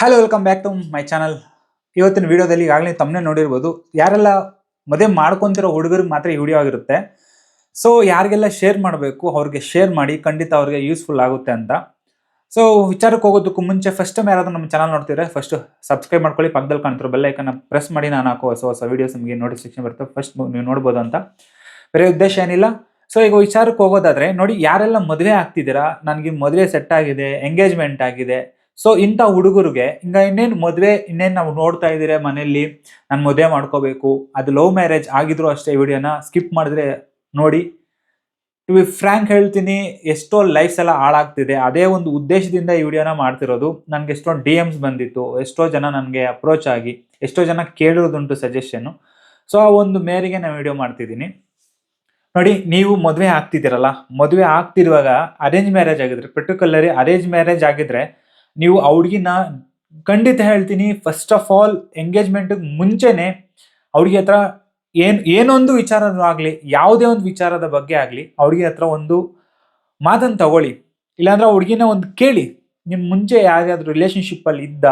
Hello welcome back to my channel ಇವತ್ತಿನ ವಿಡಿಯೋದಲ್ಲಿ ಈಗಾಗಲೇ ತಮ್ಮನೆ ನೋಡಿರ್ಬೋದು. ಯಾರೆಲ್ಲ ಮದುವೆ ಮಾಡ್ಕೊತಿರೋ ಹುಡುಗರಿಗೆ ಮಾತ್ರ ಈ ವಿಡಿಯೋ ಆಗಿರುತ್ತೆ. ಸೊ ಯಾರಿಗೆಲ್ಲ ಶೇರ್ ಮಾಡಬೇಕು, ಅವ್ರಿಗೆ ಶೇರ್ ಮಾಡಿ, ಖಂಡಿತ ಅವ್ರಿಗೆ ಯೂಸ್ಫುಲ್ ಆಗುತ್ತೆ ಅಂತ. ಸೊ ವಿಚಾರಕ್ಕೆ ಹೋಗೋದಕ್ಕೂ ಮುಂಚೆ ಫಸ್ಟ್ ಟೈಮ್ ಯಾರಾದರೂ ನಮ್ಮ ಚಾನಲ್ ನೋಡ್ತಿದ್ರೆ ಫಸ್ಟ್ ಸಬ್ಸ್ಕ್ರೈಬ್ ಮಾಡ್ಕೊಳ್ಳಿ. ಪಕ್ಕದಲ್ಲಿ ಕಾಣ್ತಿರೋ ಬೆಲ್ಲ ಯಾಕಂದ್ರೆ ಪ್ರೆಸ್ ಮಾಡಿ. ನಾನು ಹಾಕೋ ಹೊಸ ಹೊಸ ವೀಡಿಯೋಸ್ ನಿಮಗೆ ನೋಟಿಫಿಕೇಶನ್ ಬರುತ್ತೆ. ಫಸ್ಟ್ ನೀವು ನೋಡ್ಬೋದು ಅಂತ. ಬೇರೆ ಉದ್ದೇಶ ಏನಿಲ್ಲ. ಸೊ ಈಗ ವಿಚಾರಕ್ಕೆ ಹೋಗೋದಾದ್ರೆ ನೋಡಿ, ಯಾರೆಲ್ಲ ಮದುವೆ ಆಗ್ತಿದ್ದೀರಾ? ನನಗೆ ಮದುವೆ ಸೆಟ್ ಆಗಿದೆ ಎಂಗೇಜ್ಮೆಂಟ್ ಆಗಿದೆ. ಸೊ ಇಂಥ ಹುಡುಗರಿಗೆ, ಈಗ ಇನ್ನೇನು ಮದುವೆ, ಇನ್ನೇನು ನಾವು ನೋಡ್ತಾ ಇದ್ದೀರಾ ಮನೆಯಲ್ಲಿ, ನಾನು ಮದುವೆ ಮಾಡ್ಕೋಬೇಕು, ಅದು ಲವ್ ಮ್ಯಾರೇಜ್ ಆಗಿದ್ರು ಅಷ್ಟೇ ವಿಡಿಯೋನ ಸ್ಕಿಪ್ ಮಾಡಿದ್ರೆ ನೋಡಿ. ಟು ಬಿ ಫ್ರ್ಯಾಂಕ್ ಹೇಳ್ತೀನಿ, ಎಷ್ಟೋ ಲೈಫ್ಸ್ ಎಲ್ಲ ಹಾಳಾಗ್ತಿದೆ. ಅದೇ ಒಂದು ಉದ್ದೇಶದಿಂದ ಈ ವಿಡಿಯೋನ ಮಾಡ್ತಿರೋದು. ನನಗೆ ಎಷ್ಟೊಂದು ಡಿ ಎಮ್ಸ್ ಬಂದಿತ್ತು, ಎಷ್ಟೋ ಜನ ನನಗೆ ಅಪ್ರೋಚ್ ಆಗಿ, ಎಷ್ಟೋ ಜನ ಕೇಳಿರೋದುಂಟು ಸಜೆಷನ್ನು ಸೊ ಆ ಒಂದು ಮೇರೆಗೆ ನಾನು ವಿಡಿಯೋ ಮಾಡ್ತಿದ್ದೀನಿ. ನೋಡಿ, ನೀವು ಮದುವೆ ಆಗ್ತಿದ್ದೀರಲ್ಲ, ಮದುವೆ ಆಗ್ತಿರುವಾಗ ಅರೇಂಜ್ ಮ್ಯಾರೇಜ್ ಆಗಿದ್ರೆ ಪರ್ಟಿಕ್ಯುಲರಿ ಅರೇಂಜ್ ಮ್ಯಾರೇಜ್ ಆಗಿದ್ರೆ ನೀವು ಆ ಹುಡ್ಗಿನ ಖಂಡಿತ ಹೇಳ್ತೀನಿ ಫಸ್ಟ್ ಆಫ್ ಆಲ್ ಎಂಗೇಜ್ಮೆಂಟ್ ಮುಂಚೆನೆ ಅವ್ರಿಗೆ ಹತ್ರ ಏನ್, ಏನೊಂದು ವಿಚಾರ ಆಗಲಿ, ಯಾವುದೇ ಒಂದು ವಿಚಾರದ ಬಗ್ಗೆ ಆಗಲಿ, ಅವ್ರಿಗೆ ಹತ್ರ ಒಂದು ಮಾತನ್ನು ತಗೊಳ್ಳಿ. ಇಲ್ಲಾಂದ್ರೆ ಹುಡ್ಗಿನ ಒಂದು ಕೇಳಿ ನಿಮ್ಮ ಮುಂಚೆ ಯಾರ್ಯಾದ್ರೂ ರಿಲೇಶನ್ಶಿಪ್ ಅಲ್ಲಿ ಇದ್ದ,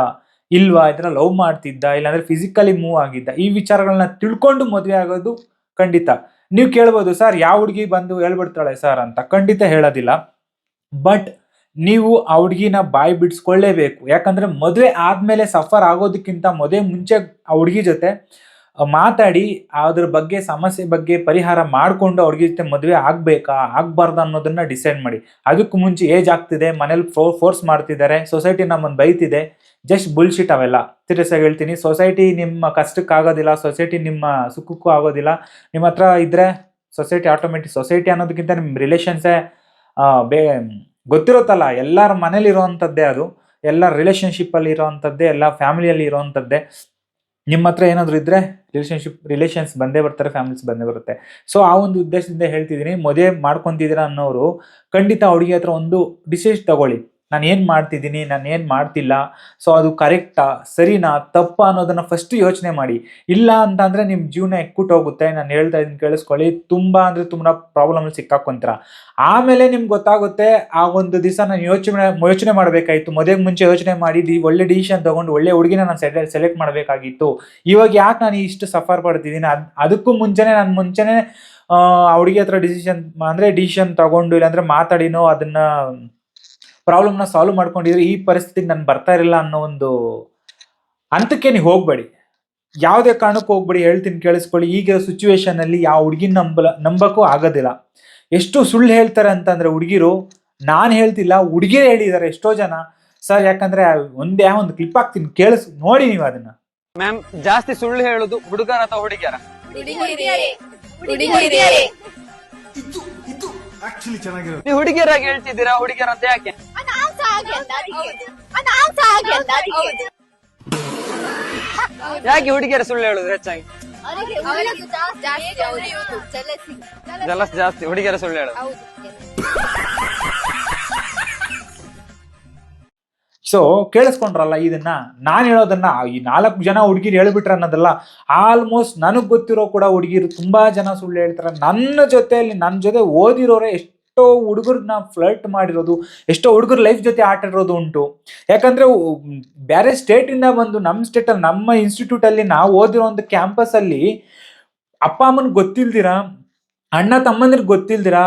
ಇಲ್ವಾ, ಇದನ್ನ ಲವ್ ಮಾಡ್ತಿದ್ದ, ಇಲ್ಲಾಂದ್ರೆ ಫಿಸಿಕಲಿ ಮೂವ್ ಆಗಿದ್ದ, ಈ ವಿಚಾರಗಳನ್ನ ತಿಳ್ಕೊಂಡು ಮದುವೆ ಆಗೋದು ಖಂಡಿತ. ನೀವು ಕೇಳ್ಬೋದು, ಸರ್, ಯಾವ ಹುಡುಗಿ ಬಂದು ಹೇಳ್ಬಿಡ್ತಾಳೆ ಸರ್ ಅಂತ. ಖಂಡಿತ ಹೇಳೋದಿಲ್ಲ. ಬಟ್ ನೀವು ಆ ಹುಡುಗಿನ ಬಾಯಿ ಬಿಡಿಸ್ಕೊಳ್ಳೇಬೇಕು. ಯಾಕಂದ್ರೆ ಮದುವೆ ಆದಮೇಲೆ ಸಫರ್ ಆಗೋದಕ್ಕಿಂತ ಮದುವೆ ಮುಂಚೆ ಆ ಹುಡುಗಿ ಜೊತೆ ಮಾತಾಡಿ, ಅದ್ರ ಬಗ್ಗೆ, ಸಮಸ್ಯೆ ಬಗ್ಗೆ ಪರಿಹಾರ ಮಾಡಿಕೊಂಡು ಅವ್ರಿಗೆ ಜೊತೆ ಮದುವೆ ಆಗಬೇಕಾ, ಆಗಬಾರ್ದು ಅನ್ನೋದನ್ನ ಡಿಸೈಡ್ ಮಾಡಿ. ಅದಕ್ಕೂ ಮುಂಚೆ ಏಜ್ ಆಗ್ತಿದೆ, ಮನೇಲಿ ಫೋರ್ಸ್ ಮಾಡ್ತಿದ್ದಾರೆ ಸೊಸೈಟಿ ನಮ್ಮನ್ನು ಬೈತಿದೆ ಜಸ್ಟ್ ಬುಲ್ಶಿಟ್ ಅವೆಲ್ಲ. ಸೀರಿಯಸ್ ಆಗಿ ಹೇಳ್ತೀನಿ ಸೊಸೈಟಿ ನಿಮ್ಮ ಕಷ್ಟಕ್ಕೆ ಆಗೋದಿಲ್ಲ ಸೊಸೈಟಿ ನಿಮ್ಮ ಸುಖಕ್ಕೂ ಆಗೋದಿಲ್ಲ. ನಿಮ್ಮ ಹತ್ರ ಇದ್ದರೆ ಸೊಸೈಟಿ ಆಟೋಮೆಟಿಕ್ ಸೊಸೈಟಿ ಅನ್ನೋದಕ್ಕಿಂತ ನಿಮ್ಮ ರಿಲೇಷನ್ಸೇ ಬೇ ಗೊತ್ತಿರುತ್ತಲ್ಲ, ಎಲ್ಲರ ಮನೇಲಿ ಇರೋವಂಥದ್ದೇ ಅದು ಎಲ್ಲ ರಿಲೇಷನ್ಶಿಪ್ಪಲ್ಲಿ ಇರೋವಂಥದ್ದೇ, ಎಲ್ಲ ಫ್ಯಾಮಿಲಿಯಲ್ಲಿ ಇರೋವಂಥದ್ದೇ. ನಿಮ್ಮ ಹತ್ರ ಏನಾದರೂ ಇದ್ರೆ ರಿಲೇಷನ್ಶಿಪ್ ರಿಲೇಷನ್ಸ್ ಬಂದೇ ಬರ್ತಾರೆ ಫ್ಯಾಮಿಲೀಸ್ ಬಂದೇ ಬರುತ್ತೆ. ಸೊ ಆ ಒಂದು ಉದ್ದೇಶದಿಂದ ಹೇಳ್ತಿದ್ದೀನಿ. ಮದುವೆ ಮಾಡ್ಕೊಂತಿದ್ದೀರಾ ಅನ್ನೋರು ಖಂಡಿತ ಹುಡುಗಿ ಹತ್ರ ಒಂದು ಡಿಸಿಷನ್ ತಗೊಳ್ಳಿ. ನಾನು ಏನು ಮಾಡ್ತಿದ್ದೀನಿ, ನಾನು ಏನು ಮಾಡ್ತಿಲ್ಲ ಸೊ ಅದು ಕರೆಕ್ಟಾ ಸರಿನಾ, ತಪ್ಪಾ ಅನ್ನೋದನ್ನು ಫಸ್ಟ್ ಯೋಚನೆ ಮಾಡಿ. ಇಲ್ಲ ಅಂತಂದರೆ ನಿಮ್ಮ ಜೀವನ ಎಕ್ಕುಟ್ಟು ಹೋಗುತ್ತೆ, ನಾನು ಹೇಳ್ತಾ ಇದ್ದೀನಿ ಕೇಳಿಸ್ಕೊಳ್ಳಿ, ತುಂಬ ಅಂದರೆ ತುಂಬ ಪ್ರಾಬ್ಲಮಲ್ಲಿ ಸಿಕ್ಕಾಕೊಂತೀರ. ಆಮೇಲೆ ನಿಮ್ಗೆ ಗೊತ್ತಾಗುತ್ತೆ, ಆ ಒಂದು ದಿವಸ ನಾನು ಯೋಚನೆ ಯೋಚನೆ ಮಾಡಬೇಕಾಗಿತ್ತು ಮದುವೆಗೆ ಮುಂಚೆ ಯೋಚನೆ ಮಾಡಿ ಒಳ್ಳೆ ಡಿಸಿಷನ್ ತಗೊಂಡು, ಒಳ್ಳೆ ಹುಡುಗಿನ ನಾನು ಸೆಲೆ ಸೆಲೆಕ್ಟ್ ಮಾಡಬೇಕಾಗಿತ್ತು. ಇವಾಗ ಯಾಕೆ ನಾನು ಇಷ್ಟು ಸಫರ್ ಪಡ್ತಿದ್ದೀನಿ? ಅದು, ಅದಕ್ಕೂ ಮುಂಚೆನೇ, ನಾನು ಮುಂಚೆನೇ, ಆ ಹುಡುಗಿ ಹತ್ರ ಡಿಸಿಷನ್ ಅಂದ್ರೆ ಡಿಸಿಷನ್ ತಗೊಂಡು, ಇಲ್ಲಾಂದರೆ ಮಾತಾಡಿನೋ, ಅದನ್ನ ಪ್ರಾಬ್ಲಮ್ನ ಸಾಲ್ವ್ ಮಾಡ್ಕೊಂಡಿದ್ರೆ ಈ ಪರಿಸ್ಥಿತಿಗೆ ನಾನು ಬರ್ತಾ ಇರಲಿಲ್ಲ ಅನ್ನೋ ಒಂದು ಹಂತಕ್ಕೆ ನೀವು ಹೋಗ್ಬೇಡಿ. ಯಾವುದೇ ಕಾರಣಕ್ಕೂ ಹೋಗ್ಬೇಡಿ ಹೇಳ್ತೀನಿ ಕೇಳಿಸ್ಕೊಳ್ಳಿ. ಈಗ ಸಿಚುವೇಶನಲ್ಲಿ ಯಾವ ಹುಡುಗಿನ ನಂಬಲ ನಂಬಕ್ಕೂ ಆಗೋದಿಲ್ಲ. ಎಷ್ಟು ಸುಳ್ಳು ಹೇಳ್ತಾರೆ ಅಂತಂದ್ರೆ ಹುಡುಗಿರು ನಾನು ಹೇಳ್ತಿಲ್ಲ ಹುಡುಗಿರೇ ಹೇಳಿದ್ದಾರೆ ಎಷ್ಟೋ ಜನ. ಸರ್ ಯಾಕಂದ್ರೆ ಒಂದೇ ಒಂದು ಕ್ಲಿಪ್ ಹಾಕ್ತೀನಿ ಕೇಳಿಸ್ ನೋಡಿ ನೀವು ಅದನ್ನ. ಮ್ಯಾಮ್ ಜಾಸ್ತಿ ಸುಳ್ಳು ಹೇಳುದು ಹುಡುಗರ ಅಥವಾ ಹುಡುಗಿಯರ? ಹುಡುಗಿಯರಾಗಿ ಹೇಳ್ತಿದ್ದೀರಾ ಹುಡುಗಿಯರ ಅಂತ ಯಾಕೆ? ಯಾಕೆ ಹುಡುಗಿಯರ ಸುಳ್ಳು ಹೇಳುದು ಹೆಚ್ಚಾಗಿ? ಜಲಸಿ ಜಾಸ್ತಿ, ಹುಡುಗಿಯರ ಸುಳ್ಳು ಹೇಳುದು. ಸೊ ಕೇಳಿಸ್ಕೊಂಡ್ರಲ್ಲ, ಇದನ್ನ ನಾನು ಹೇಳೋದನ್ನ ಈ ನಾಲ್ಕು ಜನ ಹುಡುಗಿರು ಹೇಳ್ಬಿಟ್ರೆ ಅನ್ನೋದಲ್ಲ ಆಲ್ಮೋಸ್ಟ್ ನನಗೆ ಗೊತ್ತಿರೋ ಕೂಡ ಹುಡುಗಿರು ತುಂಬಾ ಜನ ಸುಳ್ಳು ಹೇಳ್ತಾರೆ. ನನ್ನ ಜೊತೆಯಲ್ಲಿ ನನ್ನ ಜೊತೆ ಓದಿರೋರೆ ಎಷ್ಟೋ ಹುಡುಗರನ್ನ ಫ್ಲರ್ಟ್ ಮಾಡಿರೋದು, ಎಷ್ಟೋ ಹುಡುಗರ ಲೈಫ್ ಜೊತೆ ಆಟ ಆಡಿರೋದು ಉಂಟು. ಯಾಕಂದ್ರೆ ಬೇರೆ ಸ್ಟೇಟಿಂದ ಬಂದು ನಮ್ಮ ಸ್ಟೇಟಲ್ಲಿ ನಮ್ಮ ಇನ್ಸ್ಟಿಟ್ಯೂಟಲ್ಲಿ ನಾವು ಓದಿರೋ ಒಂದು ಕ್ಯಾಂಪಸ್ಸಲ್ಲಿ ಅಪ್ಪ ಅಮ್ಮನಿಗೆ ಗೊತ್ತಿಲ್ದಿರ, ಅಣ್ಣ ತಮ್ಮಂದಿರಿಗೆ ಗೊತ್ತಿಲ್ದಿರ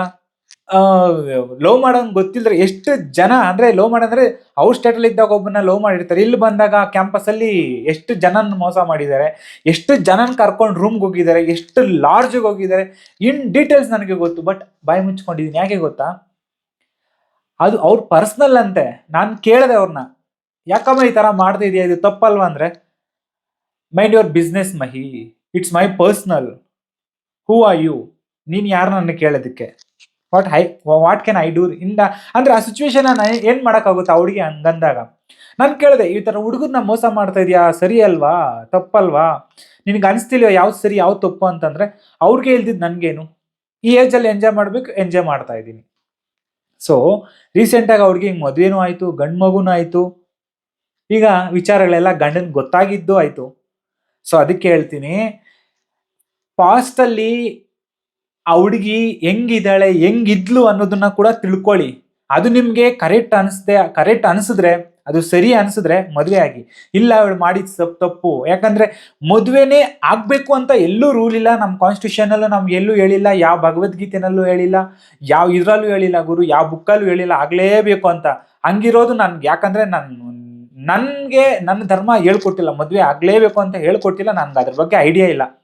ಲವ್ ಮಾಡೋಂಗೆ ಗೊತ್ತಿಲ್ಲದ್ರೆ ಎಷ್ಟು ಜನ, ಅಂದರೆ ಲವ್ ಮಾಡಂದ್ರೆ ಅವ್ರ ಸ್ಟೇಟಲ್ಲಿ ಇದ್ದಾಗ ಒಬ್ಬನ ಲವ್ ಮಾಡಿರ್ತಾರೆ. ಇಲ್ಲಿ ಬಂದಾಗ ಕ್ಯಾಂಪಸ್ ಅಲ್ಲಿ ಎಷ್ಟು ಜನನ ಮೋಸ ಮಾಡಿದ್ದಾರೆ, ಎಷ್ಟು ಜನನ ಕರ್ಕೊಂಡು ರೂಮ್ಗೆ ಹೋಗಿದ್ದಾರೆ, ಎಷ್ಟು ಲಾಡ್ಜ್ಗೆ ಹೋಗಿದ್ದಾರೆ ಇನ್ ಡೀಟೇಲ್ಸ್ ನನಗೆ ಗೊತ್ತು ಬಟ್ ಬಾಯಿ ಮುಚ್ಕೊಂಡಿದ್ದೀನಿ ಯಾಕೆ ಗೊತ್ತಾ? ಅದು ಅವ್ರ ಪರ್ಸ್ನಲ್ ಅಂತೆ. ನಾನು ಕೇಳಿದೆ ಅವ್ರನ್ನ ಯಾಕಮ್ಮ ಈ ತರ ಮಾಡ್ತಾ ಇದೆಯಾ? ಇದು ತಪ್ಪಲ್ವಾ ಅಂದ್ರೆ mind your business Mahi it's my personal who are you ನೀನು ಯಾರು ನನ್ನ ಕೇಳೋದಕ್ಕೆ? ವಾಟ್ ಹೈ ವಾಟ್ ಕ್ಯಾನ್ ಐ ಡೂ ಇಲ್ಲ. ಅಂದರೆ ಆ ಸಿಚುವೇಶನ್ ನಾನು ಏನ್ ಮಾಡೋಕ್ಕಾಗುತ್ತೆ ಆ ಹುಡುಗಿ ಹಂಗಂದಾಗ? ನಾನು ಕೇಳಿದೆ, ಈ ಥರ ಹುಡುಗರನ್ನ ಮೋಸ ಮಾಡ್ತಾ ಇದೆಯಾ? ಸರಿ ಅಲ್ವಾ? ತಪ್ಪಲ್ವಾ? ನಿನಗೆ ಅನಿಸ್ತಿಲ್ವ ಯಾವ್ದು ಸರಿ, ಯಾವ್ದು ತಪ್ಪು ಅಂತಂದರೆ, ಅವ್ರಿಗೆ ಇಲ್ದಿದ್ದು ನನಗೇನು. ಈ ಏಜಲ್ಲಿ ಎಂಜಾಯ್ ಮಾಡ್ಬೇಕು ಎಂಜಾಯ್ ಮಾಡ್ತಾ ಇದ್ದೀನಿ. ಸೊ ರೀಸೆಂಟಾಗಿ ಅವ್ರಿಗೆ ಹಿಂಗೆ ಮದುವೆನೂ ಆಯಿತು, ಗಂಡು ಮಗುನೂ ಆಯಿತು. ಈಗ ವಿಚಾರಗಳೆಲ್ಲ ಗಂಡನ ಗೊತ್ತಾಗಿದ್ದು ಆಯಿತು. ಸೊ ಅದಕ್ಕೆ ಹೇಳ್ತೀನಿ ಪಾಸ್ಟಲ್ಲಿ ಆ ಹುಡುಗಿ ಹೆಂಗಿದ್ದಾಳೆ, ಹೆಂಗಿದ್ಲು ಅನ್ನೋದನ್ನ ಕೂಡ ತಿಳ್ಕೊಳ್ಳಿ. ಅದು ನಿಮ್ಗೆ ಕರೆಕ್ಟ್ ಅನಿಸ್ದೆ ಕರೆಕ್ಟ್ ಅನಿಸಿದ್ರೆ, ಅದು ಸರಿ ಅನಿಸಿದ್ರೆ ಮದುವೆ ಆಗಿ. ಇಲ್ಲ, ಅವಳು ಮಾಡಿದ ತಪ್ಪು ತಪ್ಪು. ಯಾಕಂದ್ರೆ ಮದುವೆನೇ ಆಗ್ಬೇಕು ಅಂತ ಎಲ್ಲೂ ರೂಲ್ ಇಲ್ಲ. ನಮ್ಮ ಕಾನ್ಸ್ಟಿಟ್ಯೂಷನಲ್ಲೂ ನಮ್ಗೆ ಎಲ್ಲೂ ಹೇಳಿಲ್ಲ. ಯಾವ ಭಗವದ್ಗೀತೆನಲ್ಲೂ ಹೇಳಿಲ್ಲ. ಯಾವ ಇದ್ರಲ್ಲೂ ಹೇಳಿಲ್ಲ ಗುರು. ಯಾವ ಬುಕ್ಕಲ್ಲೂ ಹೇಳಿಲ್ಲ. ಆಗ್ಲೇಬೇಕು ಅಂತ. ಹಂಗಿರೋದು ನನ್ಗೆ. ಯಾಕಂದ್ರೆ ನಾನು, ನನಗೆ ನನ್ನ ಧರ್ಮ ಹೇಳ್ಕೊಟ್ಟಿಲ್ಲ. ಮದುವೆ ಆಗ್ಲೇಬೇಕು ಅಂತ ಹೇಳ್ಕೊಟ್ಟಿಲ್ಲ. ನನ್ಗೆ ಅದ್ರ ಬಗ್ಗೆ ಐಡಿಯಾ ಇಲ್ಲ.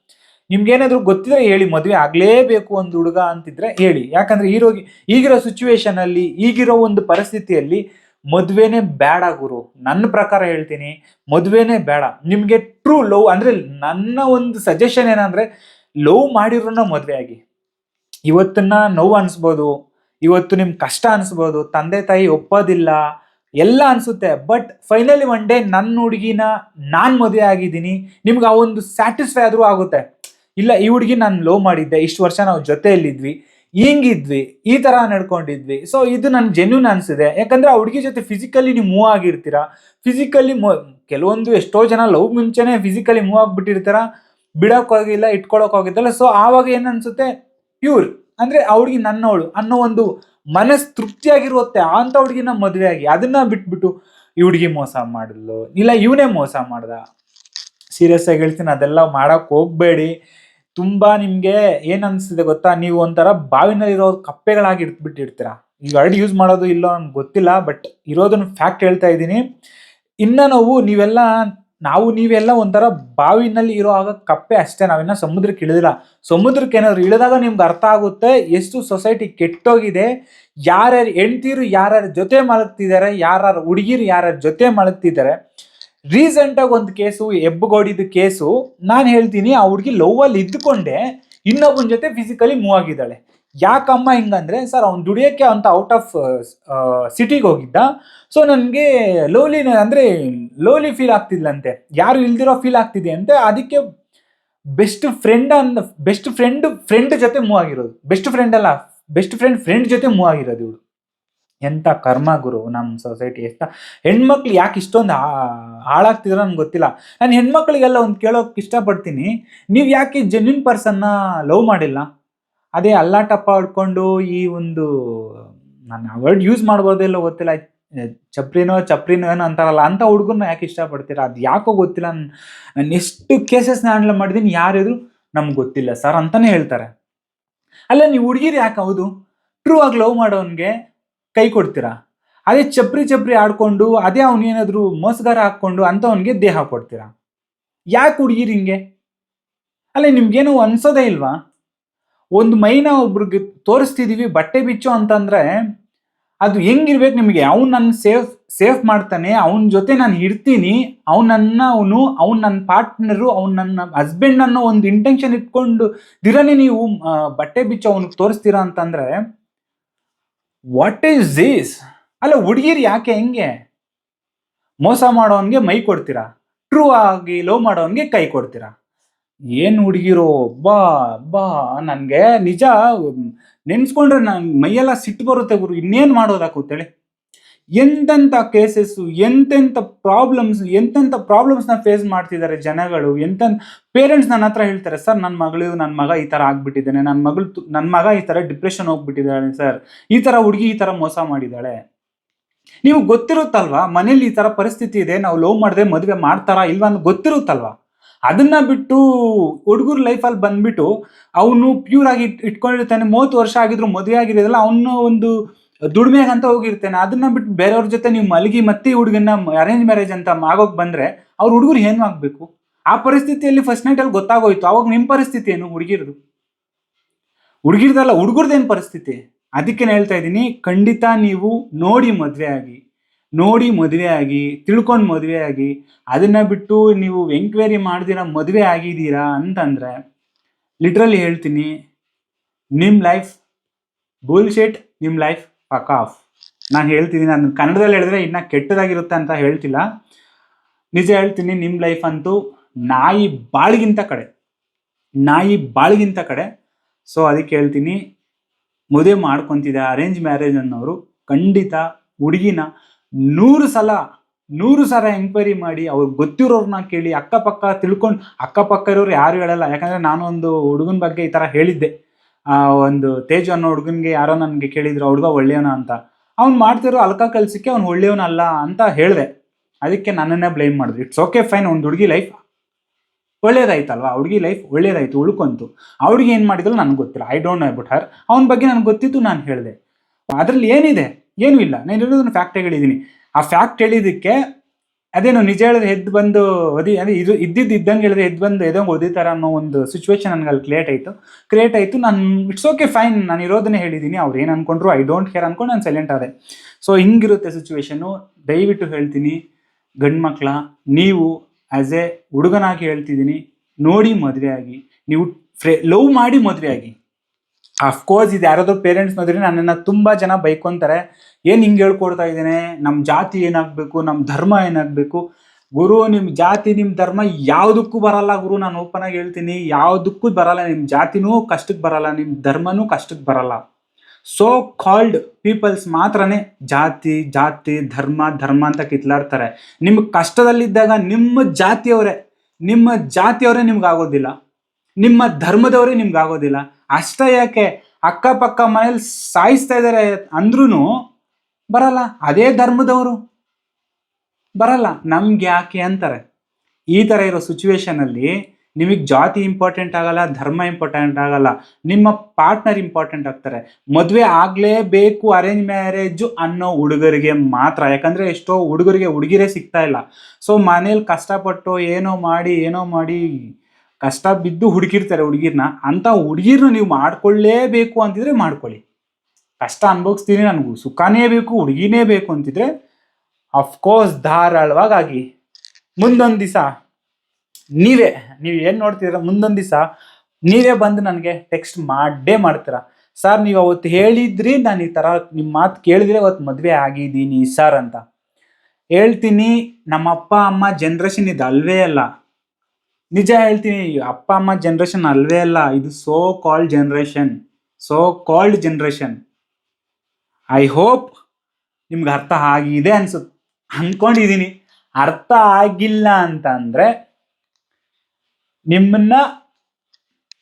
ನಿಮ್ಗೇನಾದ್ರೂ ಗೊತ್ತಿದ್ರೆ ಹೇಳಿ, ಮದುವೆ ಆಗಲೇಬೇಕು ಒಂದು ಹುಡುಗ ಅಂತಿದ್ರೆ ಹೇಳಿ. ಯಾಕಂದ್ರೆ ಈರೋ ಈಗಿರೋ ಸಿಚುವೇಶನ್ ಅಲ್ಲಿ, ಈಗಿರೋ ಒಂದು ಪರಿಸ್ಥಿತಿಯಲ್ಲಿ ಮದುವೆನೇ ಬೇಡ ಗುರು. ನನ್ನ ಪ್ರಕಾರ ಹೇಳ್ತೀನಿ, ಮದುವೆನೇ ಬೇಡ ನಿಮ್ಗೆ ಟ್ರೂ ಲವ್ ಅಂದ್ರೆ ನನ್ನ ಒಂದು ಸಜೆಷನ್ ಏನಂದ್ರೆ ಲವ್ ಮಾಡಿರೋನ ಮದುವೆ ಆಗಿ. ಇವತ್ತನ್ನ ನೋವು ಅನ್ಸ್ಬೋದು, ಇವತ್ತು ನಿಮ್ ಕಷ್ಟ ಅನ್ಸ್ಬೋದು, ತಂದೆ ತಾಯಿ ಒಪ್ಪೋದಿಲ್ಲ, ಎಲ್ಲ ಅನ್ಸುತ್ತೆ. ಬಟ್ ಫೈನಲಿ ಒನ್ ಡೇ ನನ್ನ ಹುಡುಗಿನ ನಾನ್ ಮದುವೆ ಆಗಿದ್ದೀನಿ, ನಿಮ್ಗೆ ಆ ಒಂದು ಸ್ಯಾಟಿಸ್ಫೈ ಆದ್ರೂ ಆಗುತ್ತೆ. ಇಲ್ಲ, ಈ ಹುಡುಗಿ ನಾನು ಲವ್ ಮಾಡಿದ್ದೆ, ಇಷ್ಟು ವರ್ಷ ನಾವು ಜೊತೆಯಲ್ಲಿದ್ವಿ, ಹಿಂಗಿದ್ವಿ, ಈ ತರ ನಡ್ಕೊಂಡಿದ್ವಿ. ಸೊ ಇದು ನನ್ಗೆ ಜೆನ್ಯೂನ್ ಅನ್ಸಿದೆ. ಯಾಕಂದ್ರೆ ಆ ಹುಡುಗಿ ಜೊತೆ ಫಿಸಿಕಲಿ ನೀವು ಮೂವ್ ಆಗಿರ್ತೀರಾ? ಫಿಸಿಕಲಿ ಕೆಲವೊಂದು ಎಷ್ಟೋ ಜನ ಲವ್ ಮುಂಚೆನೆ ಫಿಸಿಕಲಿ ಮೂವ್ ಆಗ್ಬಿಟ್ಟಿರ್ತಾರ? ಬಿಡಕ್ ಹೋಗಿಲ್ಲ, ಇಟ್ಕೊಳಕ್ ಹೋಗಿದ್ದಲ್ಲ. ಸೊ ಆವಾಗ ಏನ್ ಅನ್ಸುತ್ತೆ? ಪ್ಯೂರ್ ಅಂದ್ರೆ ಆ ಹುಡುಗಿ ನನ್ನವಳು ಅನ್ನೋ ಒಂದು ಮನಸ್ ತೃಪ್ತಿಯಾಗಿರುತ್ತೆ ಅಂತ ಹುಡುಗಿನ ಮದುವೆ ಆಗಿ ಅದನ್ನ ಬಿಟ್ಬಿಟ್ಟು ಈ ಹುಡುಗಿ ಮೋಸ ಮಾಡಿದ್ಲು ಇಲ್ಲ, ಇವನೇ ಮೋಸ ಮಾಡ್ದ. ಸೀರಿಯಸ್ ಆಗಿ ಹೇಳ್ತೀನಿ, ಅದೆಲ್ಲ ಮಾಡಕ್ ಹೋಗ್ಬೇಡಿ. ತುಂಬಾ ನಿಮ್ಗೆ ಏನ್ ಅನ್ಸಿದೆ ಗೊತ್ತಾ? ನೀವು ಒಂಥರ ಬಾವಿನಲ್ಲಿರೋ ಕಪ್ಪೆಗಳಾಗಿ ಇಟ್ಬಿಟ್ಟಿರ್ತೀರಾ ಈಗ ಅರ್ಡ್ ಯೂಸ್ ಮಾಡೋದು ಇಲ್ಲೋ ನನ್ಗೆ ಗೊತ್ತಿಲ್ಲ, ಬಟ್ ಇರೋದನ್ನ ಫ್ಯಾಕ್ಟ್ ಹೇಳ್ತಾ ಇದ್ದೀನಿ. ಇನ್ನ ನಾವು ನೀವೆಲ್ಲ ನಾವು ನೀವೆಲ್ಲ ಒಂಥರ ಬಾವಿನಲ್ಲಿ ಇರೋ ಆಗ ಕಪ್ಪೆ ಅಷ್ಟೇ, ನಾವಿನ್ನ ಸಮುದ್ರಕ್ಕೆ ಇಳಿದಿಲ್ಲ. ಸಮುದ್ರಕ್ಕೆ ಏನಾದ್ರು ಇಳಿದಾಗ ನಿಮ್ಗೆ ಅರ್ಥ ಆಗುತ್ತೆ, ಎಷ್ಟು ಸೊಸೈಟಿ ಕೆಟ್ಟೋಗಿದೆ, ಯಾರ್ಯಾರು ಹೆಂಡ್ತೀರು ಯಾರ್ಯಾರ ಜೊತೆ ಮಲಗ್ತಿದ್ದಾರೆ, ಯಾರ್ಯಾರು ಹುಡುಗಿರು ಯಾರ್ಯಾರ ಜೊತೆ ಮಲಗ್ತಿದ್ದಾರೆ ರೀಸೆಂಟ್ ಆಗಿ ಒಂದು ಕೇಸು ಹೆಬ್ಬಗೋಡಿದ ಕೇಸು, ನಾನು ಹೇಳ್ತೀನಿ ಆ ಹುಡುಗಿ ಲವ್ ಅಲ್ಲಿ ಇದ್ದುಕೊಂಡೆ ಇನ್ನೊಬ್ಬನ ಜೊತೆ ಫಿಸಿಕಲಿ ಮೂವ್ ಆಗಿದ್ದಾಳೆ. ಯಾಕಮ್ಮ ಹಿಂಗಂದ್ರೆ, ಸರ್, ಅವ್ನು ದುಡಿಯೋಕ್ಕೆ ಅಂತ ಔಟ್ ಆಫ್ ಸಿಟಿಗೆ ಹೋಗಿದ್ದ. ಸೊ ನನಗೆ ಲೋಲಿ ಅಂದ್ರೆ ಲೋಲಿ ಫೀಲ್ ಆಗ್ತಿದ್ಲಂತೆ. ಯಾರು ಇಲ್ದಿರೋ ಫೀಲ್ ಆಗ್ತಿದೆ ಅಂತೆ ಅದಕ್ಕೆ ಬೆಸ್ಟ್ ಫ್ರೆಂಡ್ ಅಂದ ಬೆಸ್ಟ್ ಫ್ರೆಂಡ್ ಫ್ರೆಂಡ್ ಜೊತೆ ಮೂವ್ ಆಗಿರೋದು. ಬೆಸ್ಟ್ ಫ್ರೆಂಡ್ ಅಲ್ಲ ಬೆಸ್ಟ್ ಫ್ರೆಂಡ್ ಫ್ರೆಂಡ್ ಜೊತೆ ಮೂವ್ ಆಗಿರೋದು ಇವಳು. ಎಂತ ಕರ್ಮ ಗುರು ನಮ್ಮ ಸೊಸೈಟಿ ಎಷ್ಟ? ಹೆಣ್ಮಕ್ಳು ಯಾಕೆ ಇಷ್ಟೊಂದು ಹಾಳಾಗ್ತಿದ್ರು ನನ್ಗೆ ಗೊತ್ತಿಲ್ಲ. ನಾನು ಹೆಣ್ಮಕ್ಳಿಗೆಲ್ಲ ಒಂದು ಕೇಳೋಕೆ ಇಷ್ಟಪಡ್ತೀನಿ. ನೀವು ಯಾಕೆ ಜೆನ್ಯೂನ್ ಪರ್ಸನ್ನ ಲವ್ ಮಾಡಿಲ್ಲ? ಅದೇ ಅಲ್ಲಾಟಪ್ಪ ಹೊಡ್ಕೊಂಡು ಈ ಒಂದು, ನಾನು ವರ್ಡ್ ಯೂಸ್ ಮಾಡ್ಬೋದೋ ಇಲ್ಲೋ ಗೊತ್ತಿಲ್ಲ. ಚಪ್ರಿನೋ ಚಪ್ರಿನೋ ಏನೋ ಅಂತಾರಲ್ಲ ಅಂತ ಹುಡುಗನ್ನ ಯಾಕೆ ಇಷ್ಟಪಡ್ತೀರಾ? ಅದು ಯಾಕೋ ಗೊತ್ತಿಲ್ಲ. ನಾನು ಎಷ್ಟು ಕೇಸಸ್ನ ಹ್ಯಾಂಡಲ್ ಮಾಡಿದ್ದೀನಿ ಯಾರಿದ್ರು ನಮ್ಗೆ ಗೊತ್ತಿಲ್ಲ. ಸರ್ ಅಂತಾನೆ ಹೇಳ್ತಾರೆ. ಅಲ್ಲ, ನೀವು ಹುಡುಗಿರು ಯಾಕೆ? ಹೌದು. ಟ್ರೂ ಆಗಿ ಲವ್ ಮಾಡೋನ್ಗೆ ಕೈ ಕೊಡ್ತೀರಾ? ಅದೇ ಚಪ್ರಿ ಚಪ್ರಿ ಆಡ್ಕೊಂಡು, ಅದೇ ಅವನೇನಾದರೂ ಮೋಸಗಾರ ಹಾಕ್ಕೊಂಡು ಅಂಥವನಿಗೆ ದೇಹ ಕೊಡ್ತೀರಾ? ಯಾಕೆ ಹುಡುಗಿರು ಹಿಂಗೆ? ಅಲ್ಲ ನಿಮ್ಗೇನು ಅನ್ಸೋದೇ ಇಲ್ವಾ? ಒಂದು ಮೈನ ಒಬ್ರಿಗೆ ತೋರಿಸ್ತಿದೀವಿ, ಬಟ್ಟೆ ಬಿಚ್ಚು ಅಂತಂದ್ರೆ ಅದು ಹೆಂಗಿರ್ಬೇಕು ನಿಮಗೆ? ಅವ್ನು ನನ್ನ ಸೇಫ್ ಸೇಫ್ ಮಾಡ್ತಾನೆ, ಅವನ ಜೊತೆ ನಾನು ಇರ್ತೀನಿ ಅವನನ್ನ ನನ್ನ ಅವನು, ಅವ್ನು ನನ್ನ ಪಾರ್ಟ್ನರು, ಅವ್ನು ನನ್ನ ಹಸ್ಬೆಂಡ್ ಅನ್ನೋ ಒಂದು ಇಂಟೆನ್ಷನ್ ಇಟ್ಕೊಂಡು ದಿರನೇ ನೀವು ಬಟ್ಟೆ ಬಿಚ್ಚು ಅವ್ನಿಗೆ ತೋರಿಸ್ತೀರಾ ಅಂತಂದ್ರೆ ವಾಟ್ ಈಸ್ ದಿಸ್ ಅಲ್ಲ, ಹುಡುಗಿರು ಯಾಕೆ ಹೆಂಗೆ? ಮೋಸ ಮಾಡೋನ್ಗೆ ಮೈ ಕೊಡ್ತೀರಾ? ಟ್ರೂ ಆಗಿ ಲವ್ ಮಾಡೋನ್ಗೆ ಕೈ ಕೊಡ್ತೀರಾ? ಏನು ಹುಡುಗಿರೋ? ಬಾ ಬಾ, ನನಗೆ ನಿಜ, ನೆನ್ಸ್ಕೊಂಡ್ರೆ ನನ್ನ ಮೈಯೆಲ್ಲ ಸಿಟ್ಟು ಬರುತ್ತೆ ಗುರು, ಇನ್ನೇನು ಮಾಡೋದಾ ಕೂತೇಳಿ ಎಂತೆಂಥ ಕೇಸಸ್ ಎಂತೆಂಥ ಪ್ರಾಬ್ಲಮ್ಸ್ ಎಂತೆಂಥ ಪ್ರಾಬ್ಲಮ್ಸ್ನ ಫೇಸ್ ಮಾಡ್ತಿದ್ದಾರೆ ಜನಗಳು, ಎಂತೆಂಥ ಪೇರೆಂಟ್ಸ್ ನನ್ನ ಹತ್ರ ಹೇಳ್ತಾರೆ, ಸರ್ ನನ್ನ ಮಗಳು ನನ್ನ ಮಗ ಈ ಥರ ಆಗ್ಬಿಟ್ಟಿದ್ದಾನೆ ನನ್ನ ಮಗಳು ನನ್ನ ಮಗ ಈ ಥರ ಡಿಪ್ರೆಷನ್ ಹೋಗ್ಬಿಟ್ಟಿದ್ದಾಳೆ, ಸರ್, ಈ ಥರ ಹುಡುಗಿ ಈ ಥರ ಮೋಸ ಮಾಡಿದ್ದಾಳೆ. ನೀವು ಗೊತ್ತಿರುತ್ತಲ್ವಾ, ಮನೇಲಿ ಈ ಥರ ಪರಿಸ್ಥಿತಿ ಇದೆ, ನಾವು ಲವ್ ಮಾಡಿದ್ರೆ ಮದುವೆ ಮಾಡ್ತಾರಾ ಇಲ್ವಾ ಅಂತ ಗೊತ್ತಿರುತ್ತಲ್ವಾ? ಅದನ್ನ ಬಿಟ್ಟು ಹುಡುಗರ ಲೈಫಲ್ಲಿ ಬಂದ್ಬಿಟ್ಟು, ಅವನು ಪ್ಯೂರ್ ಆಗಿ ಇಟ್- ಇಟ್ಕೊಂಡಿರ್ತಾನೆ, ಮೂವತ್ತು ವರ್ಷ ಆಗಿದ್ರು ಮದುವೆ ಆಗಿರೋದಲ್ಲ, ಅವನು ಒಂದು ದುಡಿಮೆಗೆ ಅಂತ ಹೋಗಿರ್ತೇನೆ. ಅದನ್ನ ಬಿಟ್ಟು ಬೇರೆಯವ್ರ ಜೊತೆ ನೀವು ಮಲಗಿ ಮತ್ತೆ ಹುಡುಗನ ಅರೇಂಜ್ ಮ್ಯಾರೇಜ್ ಅಂತ ಮಾಗೋಕ್ ಬಂದ್ರೆ ಅವ್ರ ಹುಡುಗರು ಏನು ಆಗ್ಬೇಕು? ಆ ಪರಿಸ್ಥಿತಿಯಲ್ಲಿ ಫಸ್ಟ್ ನೈಟ್ ಅಲ್ಲಿ ಗೊತ್ತಾಗೋಯ್ತು. ಅವಾಗ ನಿಮ್ಮ ಪರಿಸ್ಥಿತಿ ಏನು ಹುಡುಗಿರದು? ಹುಡುಗಿರ್ದಲ್ಲ ಹುಡುಗರ್ದೇನು ಪರಿಸ್ಥಿತಿ? ಅದಕ್ಕೆ ಹೇಳ್ತಾ ಇದ್ದೀನಿ. ಖಂಡಿತ ನೀವು ನೋಡಿ ಮದುವೆ ಆಗಿ, ನೋಡಿ ಮದುವೆ ಆಗಿ, ತಿಳ್ಕೊಂಡು ಮದುವೆ ಆಗಿ, ಅದನ್ನ ಬಿಟ್ಟು ನೀವು ಎಂಕ್ವೈರಿ ಮಾಡ್ದಿರ ಮದುವೆ ಆಗಿದ್ದೀರಾ ಅಂತಂದ್ರೆ ಲಿಟ್ರಲಿ ಹೇಳ್ತೀನಿ ನಿಮ್ಮ ಲೈಫ್ ಬುಲ್ಶೆಟ್ ನಿಮ್ಮ ಲೈಫ್ ಪಕ್ ಆಫ್ ನಾನು ಹೇಳ್ತಿದ್ದೀನಿ ನಾನು ಕನ್ನಡದಲ್ಲಿ ಹೇಳಿದ್ರೆ ಇನ್ನ ಕೆಟ್ಟದಾಗಿರುತ್ತೆ ಅಂತ ಹೇಳ್ತಿಲ್ಲ. ನಿಜ ಹೇಳ್ತೀನಿ ನಿಮ್ಮ ಲೈಫ್ ಅಂತೂ ನಾಯಿ ಬಾಳಿಗಿಂತ ಕಡೆ, ನಾಯಿ ಬಾಳಿಗಿಂತ ಕಡೆ. ಸೊ ಅದಕ್ಕೆ ಹೇಳ್ತೀನಿ, ಮದುವೆ ಮಾಡ್ಕೊತಿದ್ದೆ ಅರೇಂಜ್ ಮ್ಯಾರೇಜ್ ಅನ್ನೋರು ಖಂಡಿತ ಹುಡುಗಿನ ನೂರು ಸಲ ನೂರು ಸಲ ಎಂಕ್ವೈರಿ ಮಾಡಿ ಅವ್ರು ಗೊತ್ತಿರೋರ್ನ ಕೇಳಿ ಅಕ್ಕಪಕ್ಕ ತಿಳ್ಕೊಂಡು, ಅಕ್ಕಪಕ್ಕ ಇರೋರು ಯಾರು ಹೇಳಲ್ಲ. ಯಾಕಂದ್ರೆ ನಾನು ಒಂದು ಹುಡುಗನ ಬಗ್ಗೆ ಈ ಥರ ಹೇಳಿದ್ದೆ. ಆ ಒಂದು ತೇಜ್ ಅನ್ನೋ ಹುಡುಗನ್ಗೆ ಯಾರೋ ನನಗೆ ಕೇಳಿದ್ರು ಹುಡುಗ ಒಳ್ಳೆಯವನ ಅಂತ. ಅವ್ನು ಮಾಡ್ತಿರೋ ಅಲ್ಕ ಕೆಲ್ಸಕ್ಕೆ ಅವ್ನು ಒಳ್ಳೆಯವನಲ್ಲ ಅಂತ ಹೇಳಿದೆ. ಅದಕ್ಕೆ ನನ್ನನ್ನೇ ಬ್ಲೇಮ್ ಮಾಡಿದ್ರು. ಇಟ್ಸ್ ಓಕೆ ಫೈನ್ ಒಂದು ಹುಡುಗಿ ಲೈಫ್ ಒಳ್ಳೇದಾಯ್ತಲ್ವಾ? ಹುಡುಗಿ ಲೈಫ್ ಒಳ್ಳೇದಾಯ್ತು, ಉಳ್ಕೊಂತು. ಹುಡುಗಿ ಏನು ಮಾಡಿದ್ರು ನನಗೆ ಗೊತ್ತಿಲ್ಲ. I don't know about her ಅವನ ಬಗ್ಗೆ ನನಗೆ ಗೊತ್ತಿತ್ತು, ನಾನು ಹೇಳಿದೆ. ಅದರಲ್ಲಿ ಏನಿದೆ? ಏನೂ ಇಲ್ಲ. ನಾನು ಇರೋದನ್ನ ಫ್ಯಾಕ್ಟ್ ಹೇಳಿದ್ದೀನಿ ಆ ಫ್ಯಾಕ್ಟ್ ಹೇಳಿದ್ದಕ್ಕೆ ಅದೇನು ನಿಜ ಹೇಳಿದ್ರೆ ಎದ್ದು ಬಂದು ಒದಿ ಅದೇ ಇದು ಇದ್ದಿದ್ದು ಇದ್ದಂಗೆ ಹೇಳಿದ್ರೆ ಎದ್ದು ಬಂದು ಎದಂಗೆ ಒದಿತಾರ ಅನ್ನೋ ಒಂದು ಸಿಚುವೇಶನ್ ನನಗೆ ಅಲ್ಲಿ ಕ್ರಿಯೇಟ್ ಆಯಿತು. ಕ್ರಿಯೇಟ್ ಆಯಿತು. ನಾನು ಇಟ್ಸ್ ಓಕೆ ಫೈನ್ ನಾನು ಇರೋದನ್ನೇ ಹೇಳಿದ್ದೀನಿ ಅವ್ರು ಏನು ಅನ್ಕೊಂಡ್ರು ಐ ಡೋಂಟ್ ಕೇರ್ ಅನ್ಕೊಂಡು ನಾನು ಸೈಲೆಂಟ್ ಆದೆ. ಸೊ ಹಿಂಗಿರುತ್ತೆ ಸಿಚುವೇಶನು ದಯವಿಟ್ಟು ಹೇಳ್ತೀನಿ ಗಂಡು ಮಕ್ಕಳ ನೀವು ಆ್ಯಸ್ ಎ ಹುಡುಗನಾಗಿ ಹೇಳ್ತಿದ್ದೀನಿ, ನೋಡಿ ಮದುವೆ ಆಗಿ ನೀವು ಫ್ರೇ ಲವ್ ಮಾಡಿ ಮದುವೆ ಆಗಿ ಅಫ್ಕೋರ್ಸ್ ಇದು ಯಾರಾದ್ರೂ ಪೇರೆಂಟ್ಸ್ ನೋಡಿದ್ರೆ ನನ್ನನ್ನು ತುಂಬ ಜನ ಬೈಕೊಂತಾರೆ. ಏನು ಹಿಂಗೆ ಹೇಳ್ಕೊಡ್ತಾ ಇದ್ದೇನೆ? ನಮ್ಮ ಜಾತಿ ಏನಾಗಬೇಕು? ನಮ್ಮ ಧರ್ಮ ಏನಾಗಬೇಕು? ಗುರು ನಿಮ್ಮ ಜಾತಿ ನಿಮ್ಮ ಧರ್ಮ ಯಾವುದಕ್ಕೂ ಬರಲ್ಲ ಗುರು. ನಾನು ಓಪನ್ ಆಗಿ ಹೇಳ್ತೀನಿ. ಯಾವುದಕ್ಕೂ ಬರಲ್ಲ. ನಿಮ್ಮ ಜಾತಿನೂ ಕಷ್ಟಕ್ಕೆ ಬರಲ್ಲ. ನಿಮ್ಮ ಧರ್ಮನೂ ಕಷ್ಟಕ್ಕೆ ಬರಲ್ಲ. ಸೋ ಕಾಲ್ಡ್ ಪೀಪಲ್ಸ್ ಮಾತ್ರನೇ ಜಾತಿ ಜಾತಿ, ಧರ್ಮ ಧರ್ಮ ಅಂತ ಕಿತ್ಲಾಡ್ತಾರೆ. ನಿಮ್ಗೆ ಕಷ್ಟದಲ್ಲಿದ್ದಾಗ ನಿಮ್ಮ ಜಾತಿಯವರೇ ನಿಮ್ಮ ಜಾತಿಯವರೇ ನಿಮ್ಗೆ ಆಗೋದಿಲ್ಲ ನಿಮ್ಮ ಧರ್ಮದವರೇ ನಿಮ್ಗೆ ಆಗೋದಿಲ್ಲ ಅಷ್ಟೇ ಯಾಕೆ? ಅಕ್ಕಪಕ್ಕ ಮನೇಲಿ ಸಾಯಿಸ್ತಾ ಇದ್ದಾರೆ ಅಂದ್ರೂ ಬರಲ್ಲ. ಅದೇ ಧರ್ಮದವರು. ಬರಲ್ಲ. ನಮ್ಗೆ ಯಾಕೆ ಅಂತಾರೆ? ಈ ಥರ ಇರೋ ಸಿಚುವೇಶನಲ್ಲಿ ನಿಮಗೆ ಜಾತಿ ಇಂಪಾರ್ಟೆಂಟ್ ಆಗಲ್ಲ, ಧರ್ಮ ಇಂಪಾರ್ಟೆಂಟ್ ಆಗಲ್ಲ. ನಿಮ್ಮ ಪಾರ್ಟ್ನರ್ ಇಂಪಾರ್ಟೆಂಟ್ ಆಗ್ತಾರೆ. ಮದುವೆ ಆಗಲೇಬೇಕು ಅರೇಂಜ್ ಮ್ಯಾರೇಜು ಅನ್ನೋ ಹುಡುಗರಿಗೆ ಮಾತ್ರ. ಯಾಕಂದರೆ ಎಷ್ಟೋ ಹುಡುಗರಿಗೆ ಹುಡುಗಿರೇ ಸಿಗ್ತಾ ಇಲ್ಲ. ಸೊ ಮನೇಲಿ ಕಷ್ಟಪಟ್ಟು ಏನೋ ಮಾಡಿ ಏನೋ ಮಾಡಿ ಕಷ್ಟ ಬಿದ್ದು ಹುಡುಗಿರ್ತಾರೆ ಹುಡುಗಿರ್ನ ಅಂಥ ಹುಡುಗಿರ್ನ ನೀವು ಮಾಡ್ಕೊಳ್ಳೇಬೇಕು ಅಂತಿದ್ರೆ ಮಾಡ್ಕೊಳ್ಳಿ. ಕಷ್ಟ ಅನುಭವಿಸ್ತೀನಿ ನನಗೂ, ಸುಖನೇ ಬೇಕು, ಹುಡುಗಿನೇ ಬೇಕು ಅಂತಿದ್ರೆ ಅಫ್ಕೋರ್ಸ್ ಧಾರಾಳವಾಗಿ ಮುಂದೊಂದು ದಿವಸ ನೀವೇ, ನೀವು ಏನು ನೋಡ್ತೀರ ಮುಂದೊಂದು ದಿವಸ ನೀವೇ ಬಂದು ನನಗೆ ಟೆಕ್ಸ್ಟ್ ಮಾಡೇ ಮಾಡ್ತೀರಾ. ಸರ್, ನೀವು ಅವತ್ತು ಹೇಳಿದ್ರಿ, ನಾನು ಈ ಥರ ನಿಮ್ಮ ಮಾತು ಕೇಳಿದ್ರೆ ಅವತ್ತು ಮದುವೆ ಆಗಿದ್ದೀನಿ, ಸರ್ ಅಂತ. ಹೇಳ್ತೀನಿ ನಮ್ಮ ಅಪ್ಪ ಅಮ್ಮ ಜನ್ರೇಷನ್ ಇದು ಅಲ್ವೇ ಅಲ್ಲ. ನಿಜ ಹೇಳ್ತೀನಿ ಅಪ್ಪ, ಅಮ್ಮ ಜನ್ರೇಷನ್ ಅಲ್ವೇ ಅಲ್ಲ, ಇದು so called generation so called generation I hope ನಿಮ್ಗೆ ಅರ್ಥ ಆಗಿದೆ ಅನ್ಸುತ್ತೆ. ಅನ್ಕೊಂಡಿದ್ದೀನಿ ಅರ್ಥ ಆಗಿಲ್ಲ ಅಂತ ಅಂದ್ರೆ ನಿಮ್ಮನ್ನ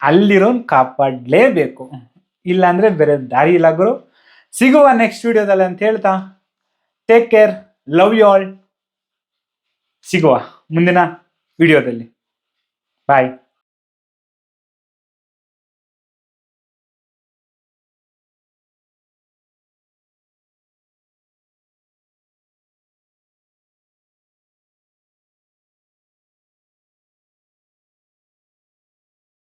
ಅಲ್ಲಿರೋನ್ ಕಾಪಾಡಲೇಬೇಕು. ಇಲ್ಲಾಂದರೆ ಬೇರೆ ದಾರಿ ಇಲ್ಲ ಗುರು. ಸಿಗುವ ನೆಕ್ಸ್ಟ್ ವಿಡಿಯೋದಲ್ಲಿ ಅಂತ ಹೇಳ್ತಾ. Take care love you all ಸಿಗುವ ಮುಂದಿನ ವಿಡಿಯೋದಲ್ಲಿ ಬಾಯ್